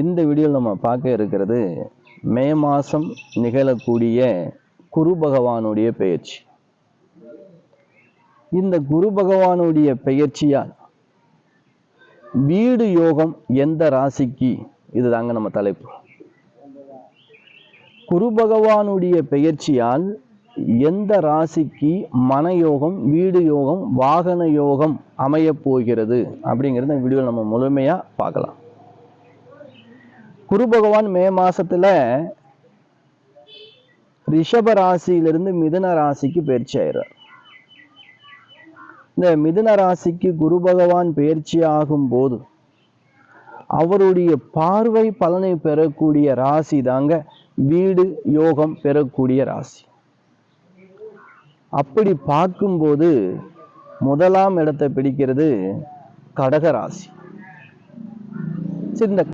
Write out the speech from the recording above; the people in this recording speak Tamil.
இந்த வீடியோவில் நம்ம பார்க்க இருக்கிறது மே மாதம் நிகழக்கூடிய குரு பகவானுடைய பெயர்ச்சி. இந்த குரு பகவானுடைய பெயர்ச்சியால் வீடு யோகம் எந்த ராசிக்கு? இதுதாங்க நம்ம தலைப்பு. குரு பகவானுடைய பெயர்ச்சியால் எந்த ராசிக்கு மனயோகம் வீடு யோகம் வாகன யோகம் அமையப் போகிறது? அப்படிங்கிறத இந்த வீடியோவில் நம்ம முழுமையாக பார்க்கலாம். குரு பகவான் மே மாசத்துல ரிஷப ராசியிலிருந்து மிதுன ராசிக்கு பயிற்சி ஆயிடுறார். இந்த மிதுன ராசிக்கு குரு பகவான் பயிற்சி ஆகும் போது அவருடைய பார்வை பலனை பெறக்கூடிய ராசி தாங்க வீடு யோகம் பெறக்கூடிய ராசி. அப்படி பார்க்கும்போது முதலாம் இடத்தை பிடிக்கிறது கடக ராசி. சரி இந்த